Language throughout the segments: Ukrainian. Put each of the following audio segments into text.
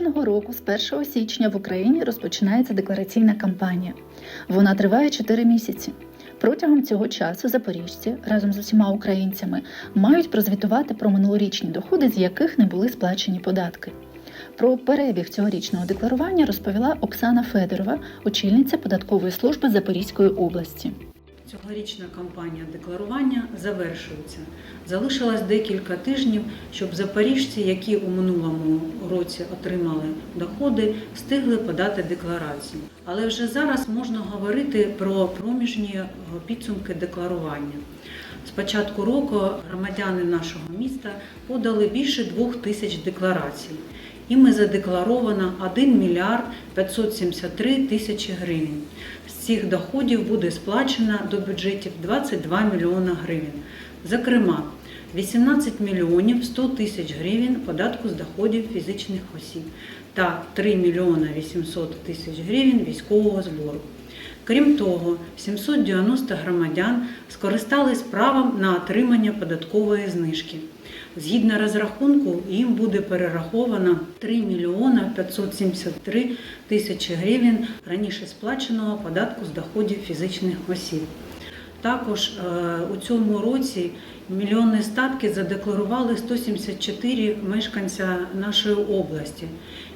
Кожного року з 1 січня в Україні розпочинається деклараційна кампанія. Вона триває 4 місяці. Протягом цього часу запоріжці разом з усіма українцями мають прозвітувати про минулорічні доходи, з яких не були сплачені податки. Про перебіг цьогорічного декларування розповіла Оксана Федорова, очільниця податкової служби Запорізької області. Цьогорічна кампанія декларування завершується. Залишилось декілька тижнів, щоб запоріжці, які у минулому році отримали доходи, встигли подати декларацію. Але вже зараз можна говорити про проміжні підсумки декларування. З початку року громадяни нашого міста подали більше двох тисяч декларацій. Іми задекларовано 1 мільярд 573 тисячі гривень. З цих доходів буде сплачено до бюджетів 22 мільйона гривень. Зокрема, 18 мільйонів 100 тисяч гривень податку з доходів фізичних осіб та 3 мільйона 800 тисяч гривень військового збору. Крім того, 790 громадян скористались правом на отримання податкової знижки. Згідно розрахунку, їм буде перераховано 3 мільйона 573 тисячі гривень раніше сплаченого податку з доходів фізичних осіб. Також е, у цьому році мільйонні статки задекларували 174 мешканця нашої області.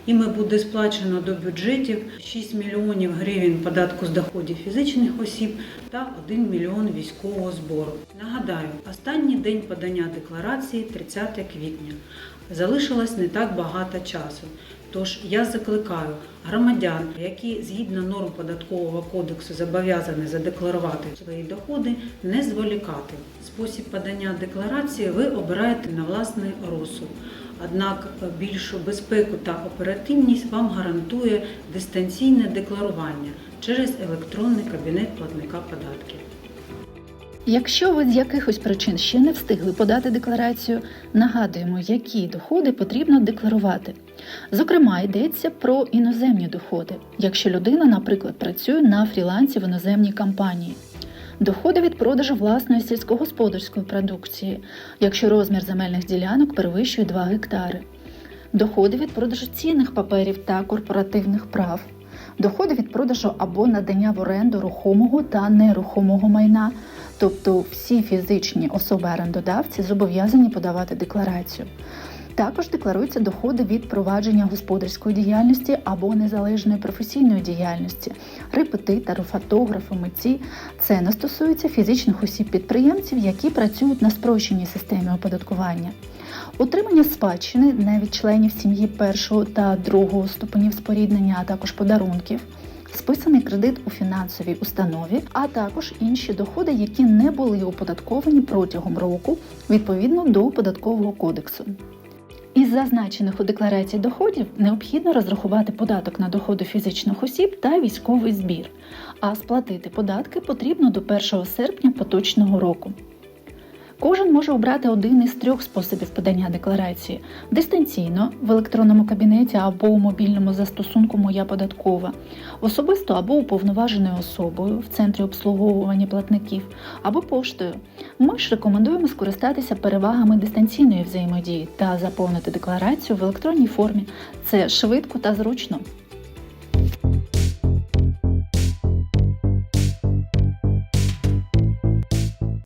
Іми буде сплачено до бюджетів 6 мільйонів гривень податку з доходів фізичних осіб та 1 мільйон військового збору. Нагадаю, останній день подання декларації 30 квітня. Залишилось не так багато часу. Тож я закликаю громадян, які згідно норм податкового кодексу зобов'язані задекларувати свої доходи, не зволікати. Спосіб подання декларації ви обираєте на власний розсуд. Однак більшу безпеку та оперативність вам гарантує дистанційне декларування через електронний кабінет платника податків. Якщо ви з якихось причин ще не встигли подати декларацію, нагадуємо, які доходи потрібно декларувати. Зокрема, йдеться про іноземні доходи, якщо людина, наприклад, працює на фрілансі в іноземній компанії. Доходи від продажу власної сільськогосподарської продукції, якщо розмір земельних ділянок перевищує 2 гектари. Доходи від продажу цінних паперів та корпоративних прав. Доходи від продажу або надання в оренду рухомого та нерухомого майна, тобто всі фізичні особи-орендодавці зобов'язані подавати декларацію. Також декларуються доходи від провадження господарської діяльності або незалежної професійної діяльності, репетитори, фотографи, митці. Це не стосується фізичних осіб-підприємців, які працюють на спрощеній системі оподаткування. Утримання спадщини навіть членів сім'ї першого та другого ступенів споріднення, а також подарунків, списаний кредит у фінансовій установі, а також інші доходи, які не були оподатковані протягом року відповідно до податкового кодексу. Із зазначених у декларації доходів необхідно розрахувати податок на доходи фізичних осіб та військовий збір, а сплатити податки потрібно до 1 серпня поточного року. Кожен може обрати один із трьох способів подання декларації: дистанційно в електронному кабінеті або у мобільному застосунку Моя податкова, особисто або уповноваженою особою в центрі обслуговування платників, або поштою. Ми ж рекомендуємо скористатися перевагами дистанційної взаємодії та заповнити декларацію в електронній формі. Це швидко та зручно.